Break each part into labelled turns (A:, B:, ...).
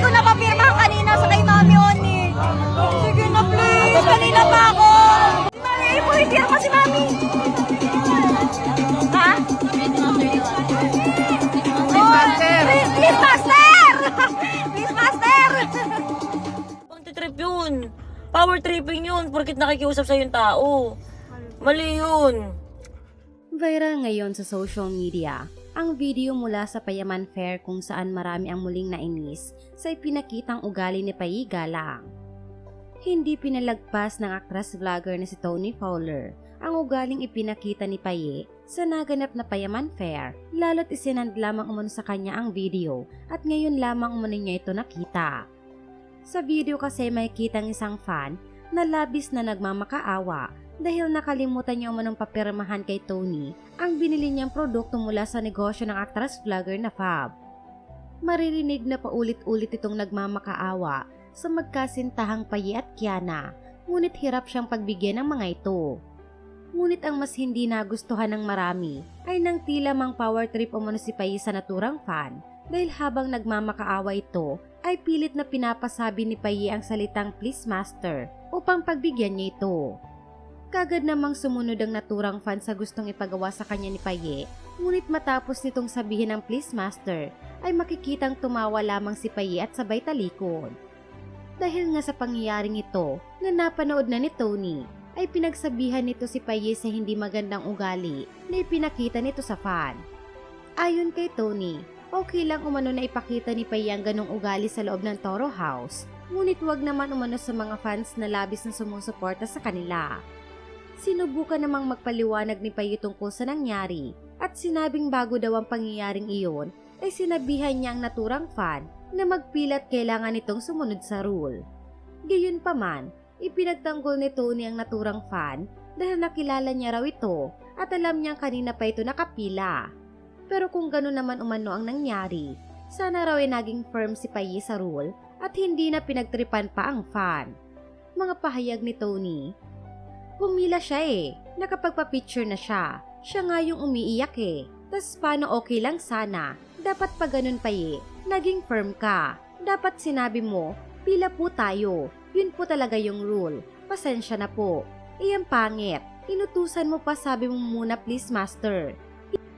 A: ko napapirmahan kanina sa kay Mami Oni. Sige na please, kanina pa ako. Ayun mo, ipirma si Mami. Ha?
B: Master!
A: Please, please, Master! Please, Master!
C: Pang trip yun. Power tripping yun, porkit nakikiusap sa yung tao. Mali yun.
D: Viral ngayon sa social media ang video mula sa Payaman Fair kung saan marami ang muling nainis sa ipinakitang ugali ni Payi Galang. Hindi pinalagpas ng actress vlogger na si Tony Fowler ang ugaling ipinakita ni Paye sa naganap na Payaman Fair lalo't isinand lamang umano sa kanya ang video at ngayon lamang umano niya ito nakita. Sa video kasi may kitang isang fan na labis na nagmamakaawa dahil nakalimutan niya umanong papirmahan kay Tony ang binili niyang produkto mula sa negosyo ng actress vlogger na Fab. Maririnig na paulit-ulit itong nagmamakaawa sa magkasintahang Payi at Kiana, ngunit hirap siyang pagbigyan ng mga ito. Ngunit ang mas hindi nagustuhan ng marami ay nang tila mang power trip umano si Payi sa naturang fan dahil habang nagmamakaawa ito ay pilit na pinapasabi ni Payi ang salitang please master upang pagbigyan niya ito. Kagad namang sumunod ang naturang fan sa gustong ipagawa sa kanya ni Paye, ngunit matapos nitong sabihin ng please master, ay makikitang tumawa lamang si Paye at sabay talikod. Dahil nga sa pangyayaring ito na napanood na ni Tony, ay pinagsabihan nito si Paye sa hindi magandang ugali na ipinakita nito sa fan. Ayon kay Tony, okay lang umano na ipakita ni Paye ang ganong ugali sa loob ng Toro House, ngunit wag naman umano sa mga fans na labis na sumusuporta sa kanila. Sinubukan namang magpaliwanag ni Payo tungkol sa nangyari at sinabing bago daw ang pangyayaring iyon ay sinabihan niya ang naturang fan na magpilat kailangan itong sumunod sa rule. Gayunpaman, ipinagtanggol ni Tony ang naturang fan dahil nakilala niya raw ito at alam niyang kanina pa ito nakapila. Pero kung gano'n naman umano ang nangyari, sana raw ay naging firm si Payi sa rule at hindi na pinagtripan pa ang fan. Mga pahayag ni Tony, Pumila siya eh. Nakapagpa-picture na siya. Siya nga yung umiiyak eh. Tas paano okay lang sana? Dapat pa ganun pa eh. Naging firm ka. Dapat sinabi mo, pila po tayo. Yun po talaga yung rule. Pasensya na po. Iyang pangit. Inutusan mo pa sabi mo muna please master.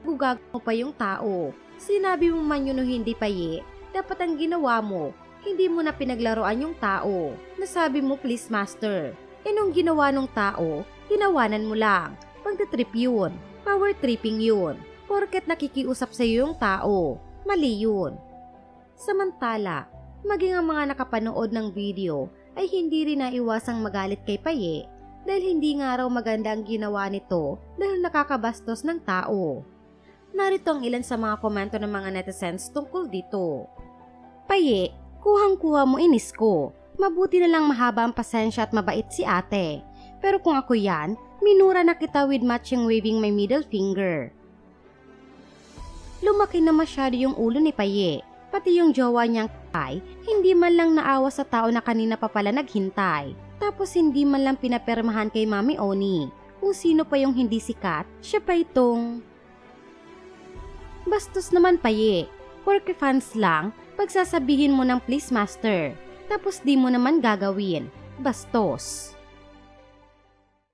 D: Igugag mo pa yung tao. Sinabi mo man yun o hindi pa ye. Dapat ang ginawa mo. Hindi mo na pinaglaruan yung tao. Nasabi mo please master. E nung ginawa nung tao, tinawanan mo lang. Pagdatrip yun. Power tripping yun. Porket nakikiusap sa iyo yung tao. Mali yun. Samantala, maging ang mga nakapanood ng video ay hindi rin naiwasang magalit kay Paye dahil hindi nga raw maganda ang ginawa nito dahil nakakabastos ng tao. Narito ang ilan sa mga komento ng mga netizens tungkol dito. Paye, kuhang-kuha mo inis ko. Mabuti na lang mahaba ang pasensya at mabait si ate. Pero kung ako yan, minura na kita with matching waving my middle finger. Lumaki na masyado yung ulo ni Paye. Pati yung jowa niyang kay, hindi man lang naawa sa tao na kanina pa pala naghintay. Tapos hindi man lang pinapermahan kay Mami Oni. Kung sino pa yung hindi sikat, siya pa itong... Bastos naman Paye. Porke fans lang, pagsasabihin mo ng please master. Tapos di mo naman gagawin. Bastos.